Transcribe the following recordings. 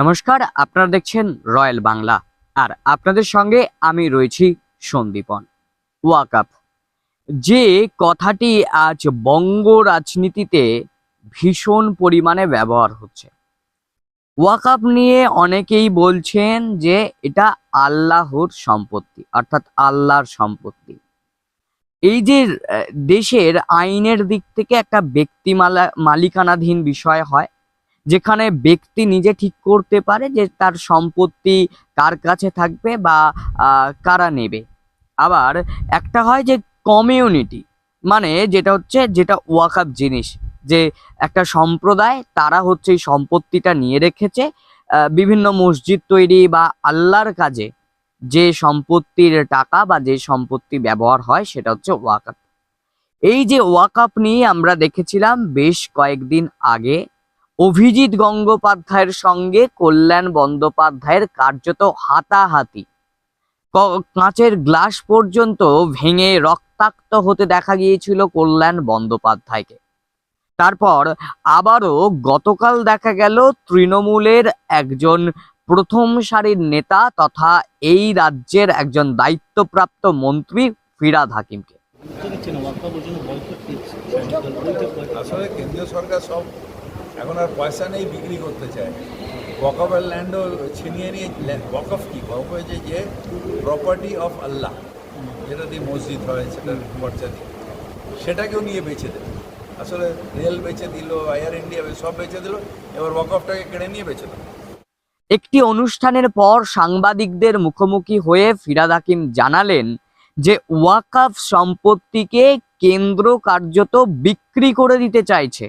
নমস্কার, আপনারা দেখছেন রয়্যাল বাংলা। আর আপনাদের সঙ্গে আমি রয়েছি সন্দীপন। ওয়াকাপ যে কথাটি আজ বঙ্গ রাজনীতিতে ভীষণ পরিমাণে ব্যবহার হচ্ছে। ওয়াকাপ নিয়ে অনেকেই বলছেন যে এটা আল্লাহর সম্পত্তি, অর্থাৎ আল্লাহর সম্পত্তি। এই যে দেশের আইনের দিক থেকে একটা ব্যক্তি মালা- মালিকানাধীন বিষয় হয় যেখানে ব্যক্তি নিজে ঠিক করতে পারে যে তার সম্পত্তি কার কাছে থাকবে বা কারা নেবে। আবার একটা হয় যে কমিউনিটি মানে যেটা হচ্ছে যেটা ওয়াকাপ জিনিস, যে একটা সম্প্রদায় তারা হচ্ছে এই সম্পত্তিটা নিয়ে রেখেছে বিভিন্ন মসজিদ তৈরি বা আল্লাহর কাজে যে সম্পত্তির টাকা বা যে সম্পত্তি ব্যবহার হয় সেটা হচ্ছে ওয়াকাপ এই যে ওয়াকাপ নিয়ে আমরা দেখেছিলাম বেশ কয়েকদিন আগে অভিজিৎ গঙ্গোপাধ্যায়ের সঙ্গে কল্যাণ বন্দ্যোপাধ্যায়ের কার্যত হাতাহাতি। কাঁচের গ্লাস পর্যন্ত ভেঙে রক্তাক্ত হতে দেখা গিয়েছিল কল্যাণ বন্দ্যোপাধ্যায়কে। তারপর আবারও গতকাল দেখা গেল তৃণমূলের একজন প্রথম সারির নেতা তথা এই রাজ্যের একজন দায়িত্বপ্রাপ্ত মন্ত্রী ফিরাদ হাকিমকে। আসলে কেন্দ্রীয় সরকার সব এখন আর পয়সা নেই, বিক্রি করতে চায়। ওয়াকফের ল্যান্ডও ছিনিয়ে নিয়ে ওয়াকফ কি? বকফ হয়েছে যে প্রপার্টি অফ আল্লাহ যেটা দিয়ে মসজিদ হয় সেটার খরচা দিয়ে। সেটাকেও নিয়ে বেচে দেবে আসলে রেল বেচে দিল এয়ার ইন্ডিয়া সব বেচে দিল, এবার ওয়াকফটাকে কেড়ে নিয়ে বেচে দেবে একটি অনুষ্ঠানের পর সাংবাদিকদের মুখোমুখি হয়ে ফিরাদ হাকিম জানালেন যে ওয়াকাফ সম্পত্তিকে কেন্দ্র কার্যত বিক্রি করে দিতে চাইছে।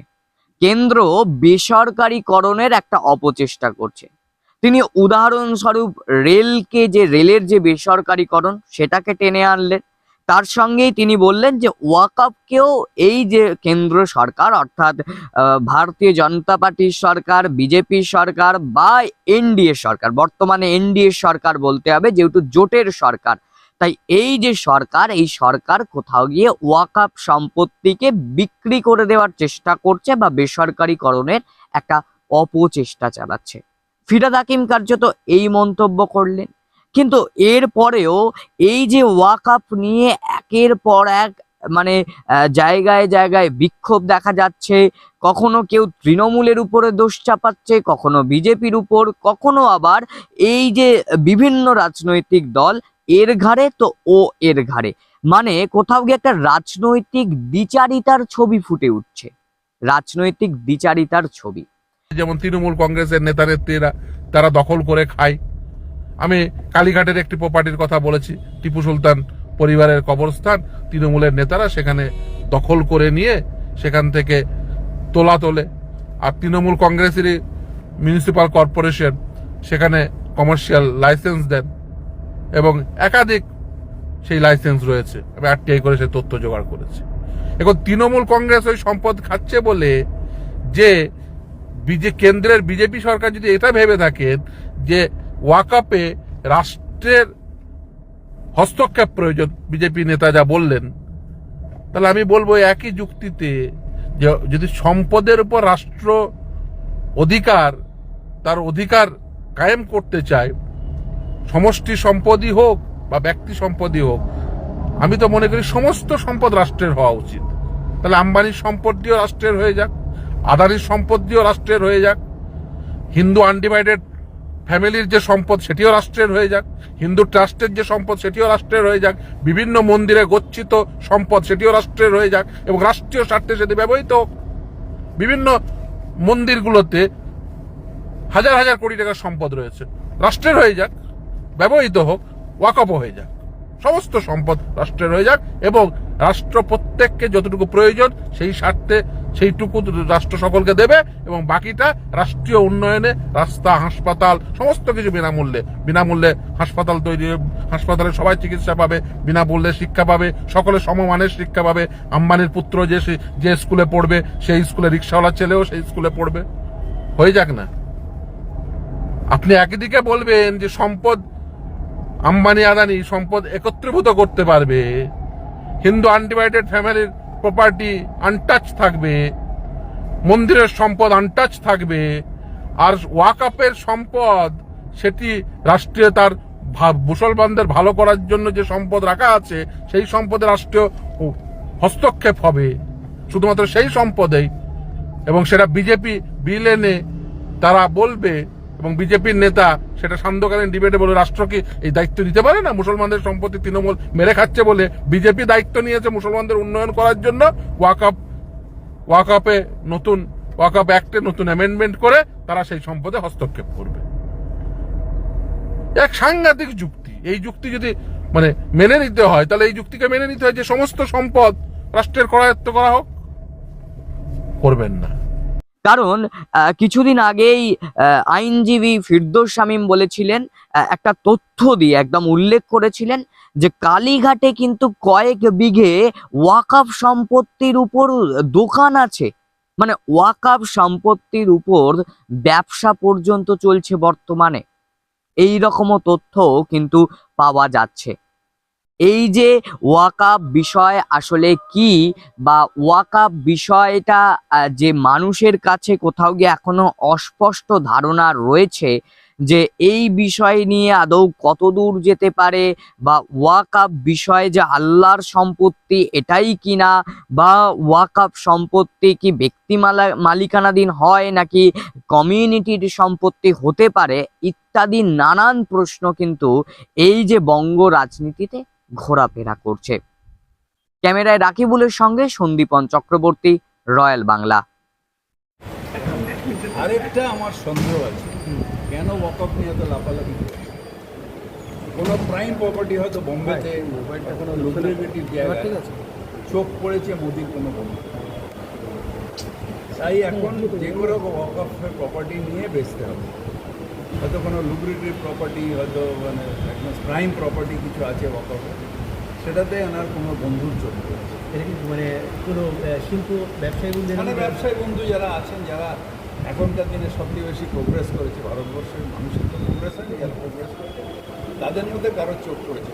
কেন্দ্র বেসরকারীকরণের একটা অপচেষ্টা করছে। তিনি উদাহরণস্বরূপ রেলকে যে, রেলের যে বেসরকারীকরণ, সেটাকে টেনে আনলেন। তার সঙ্গেই তিনি বললেন যে, ওয়াকাফকেও এই যে কেন্দ্র সরকার, অর্থাৎ ভারতীয় জনতা পার্টির সরকার বিজেপি সরকার বা এনডিএ সরকার, বর্তমানে এনডিএ সরকার বলতে হবে, যেহেতু জোটের সরকার তাই এই যে সরকার, এই সরকার কোথাও গিয়ে ওয়াকাপ সম্পত্তিকে বিক্রি করে দেওয়ার চেষ্টা করছে বা বেসরকারীকরণের একটা অপচেষ্টা চালাচ্ছে। ফিরাদ হাকিম কার্যত এই মন্তব্য করলেন। কিন্তু এর পরেও এই যে ওয়াকাপ নিয়ে একের পর এক মানে জায়গায় জায়গায় বিক্ষোভ দেখা যাচ্ছে, কখনো কেউ তৃণমূলের উপরে দোষ চাপাচ্ছে, কখনো বিজেপির উপর, কখনো আবার এই যে বিভিন্ন রাজনৈতিক দল এর ঘাড়ে তো ও এর ঘাড়ে। মানে কোথাও গিয়ে একটা রাজনৈতিক বিচারিতার ছবি ফুটে উঠছে। রাজনৈতিক বিচারিতার ছবি। যেমন তৃণমূল কংগ্রেসের নেতা নেত্রীরা তারা দখল করে খায়। আমি কালীঘাটের একটি প্রপার্টির কথা বলেছি, টিপু সুলতান পরিবারের কবরস্থান। তৃণমূলের নেতারা সেখানে দখল করে নিয়ে সেখান থেকে তোলা তোলে। আর তৃণমূল কংগ্রেসেরই মিউনিসিপাল কর্পোরেশন সেখানে কমার্শিয়াল লাইসেন্স দেন। এবং একাধিক সেই লাইসেন্স রয়েছে। আরটিআই করে সে তথ্য জোগাড় করেছে। এখন তৃণমূল কংগ্রেস ওই সম্পদ খাচ্ছে বলে যে বিজে, কেন্দ্রের বিজেপি সরকার যদি এটা ভেবে থাকেন যে ওয়াকাপে রাষ্ট্রের হস্তক্ষেপ প্রয়োজন, বিজেপি নেতা যা বললেন, তাহলে আমি বলব একই যুক্তিতে যে যদি সম্পদের উপর রাষ্ট্র অধিকার, তার অধিকার কায়েম করতে চায় সমষ্টি সম্পদই হোক বা ব্যক্তি সম্পদই হোক, আমি তো মনে করি সমস্ত সম্পদ রাষ্ট্রের হওয়া উচিত। তাহলে আম্বানির সম্পত্তিও রাষ্ট্রের হয়ে যাক, আদানির সম্পত্তিও রাষ্ট্রের হয়ে যাক, হিন্দু আনডিভাইডেড ফ্যামিলির যে সম্পদ সেটিও রাষ্ট্রের হয়ে যাক, হিন্দু ট্রাস্টের যে সম্পদ সেটিও রাষ্ট্রের হয়ে যাক, বিভিন্ন মন্দিরে গচ্ছিত সম্পদ সেটিও রাষ্ট্রের হয়ে যাক এবং রাষ্ট্রীয় স্বার্থে সেটি ব্যবহৃত বিভিন্ন মন্দিরগুলোতে হাজার হাজার কোটি টাকার সম্পদ রয়েছে, রাষ্ট্রের হয়ে যাক। ব্যবহৃত হোক ওয়াকফ হয়ে যাক। সমস্ত সম্পদ রাষ্ট্রের হয়ে যাক এবং রাষ্ট্র প্রত্যেককে যতটুকু প্রয়োজন, সেই স্বার্থে সেইটুকু রাষ্ট্র সকলকে দেবে এবং বাকিটা রাষ্ট্রীয় উন্নয়নে, রাস্তা, হাসপাতাল, সমস্ত কিছু বিনামূল্যে। বিনামূল্যে হাসপাতাল তৈরি, হাসপাতালে সবাই চিকিৎসা পাবে, বিনামূল্যে শিক্ষা পাবে, সকলে সমমানের শিক্ষা পাবে। আম্বানির পুত্র যে যে স্কুলে পড়বে, সেই স্কুলে রিক্সাওয়ালা ছেলেও সেই স্কুলে পড়বে। হয়ে যাক না? আপনি একদিকে বলবেন যে সম্পদ আম্বানি আদানি সম্পদ একত্রীভূত করতে পারবে। হিন্দু আনডিভাইডেড ফ্যামিলির প্রপার্টি আনটাচ থাকবে। মন্দিরের সম্পদ আনটাচ থাকবে। আর ওয়াকাপের সম্পদ, সেটি রাষ্ট্রীয় তার মুসলমানদের ভালো করার জন্য যে সম্পদ রাখা আছে, সেই সম্পদে রাষ্ট্রীয় হস্তক্ষেপ হবে। শুধুমাত্র সেই সম্পদেই। এবং সেটা বিজেপি বিল এনে তারা বলবে এবং বিজেপির নেতা, সেটা সান্ধ্যকালীন ডিবেটে বলে রাষ্ট্র কি এই দায়িত্ব দিতে পারে না? মুসলমানদের সম্পত্তি তৃণমূল মেরে খাচ্ছে বলে বিজেপি দায়িত্ব নিয়েছে মুসলমানদের উন্নয়ন করার জন্য? ওয়াকাপ ওয়াকাপে নতুন ওয়াকাপ অ্যাক্টে নতুন অ্যামেন্ডমেন্ট করে তারা সেই সম্পদে হস্তক্ষেপ করবে। এক সাংঘাতিক যুক্তি। এই যুক্তি যদি মানে মেনে নিতে হয়, তাহলে এই যুক্তিকে মেনে নিতে হয় যে সমস্ত সম্পদ রাষ্ট্রের করায়ত্ত করা হোক, করবেন না। কারণ কিছুদিন আগেই আইনজীবী ফিরদোস শামীম বলেছিলেন একটা তথ্য দিয়ে একদম উল্লেখ করেছিলেন যে কালীঘাটে কিন্তু কয়েক বিঘে ওয়াকাফ সম্পত্তির উপর দোকান আছে। মানে ওয়াকাফ সম্পত্তির উপর ব্যবসা পর্যন্ত চলছে বর্তমানে। এই রকমও তথ্য কিন্তু পাওয়া যাচ্ছে। এই যে ওয়াকাফ বিষয় আসলে কি বা ওয়াকাফ বিষয়টা যে মানুষের কাছে কোথাও গিয়ে এখনও অস্পষ্ট ধারণা রয়েছে যে এই বিষয় নিয়ে আদৌ কতদূর যেতে পারে বা ওয়াকাফ বিষয় যে আল্লাহর সম্পত্তি এটাই কিনা বা ওয়াকাফ সম্পত্তি কি ব্যক্তি মালা- মালিকানাধীন হয় নাকি কমিউনিটির সম্পত্তি হতে পারে, ইত্যাদি নানান প্রশ্ন কিন্তু এই যে বঙ্গ রাজনীতিতে ঘোরাফেরা করছে। ক্যামেরায় রাকিবুলের সঙ্গে সন্দীপন চক্রবর্তী রয়্যাল বাংলা। আরেকটা আমার সন্দেহ আছে। কেন ওয়াকআপ নিয়ে এত লাফালাফি কোনো প্রাইম প্রপার্টি হয়তো বোম্বেতে কোনো লুক্রেটিভ জায়গা চোখ পড়েছে মোদির কোনো বন্ধু তাই এখন যে কোনো প্রপার্টি নিয়ে বেচতে হবে। হয়তো কোনো লুক্রেটিভ প্রপার্টি হয়তো মানে একদম প্রাইম প্রপার্টি কিছু আছে ওয়াকআফে সেটাতে আনার কোনো বন্ধুর এটা কি মানে কোনো শিল্প ব্যবসায়ী বন্ধু মানে ব্যবসায়ী বন্ধু যারা আছেন যারা এখনকার দিনে সবচেয়ে বেশি প্রোগ্রেস করেছে ভারতবর্ষের মানুষের তো প্রোগ্রেস হয়নি যারা প্রোগ্রেস করেছে তাদের মধ্যে কারোর চোখ পড়েছে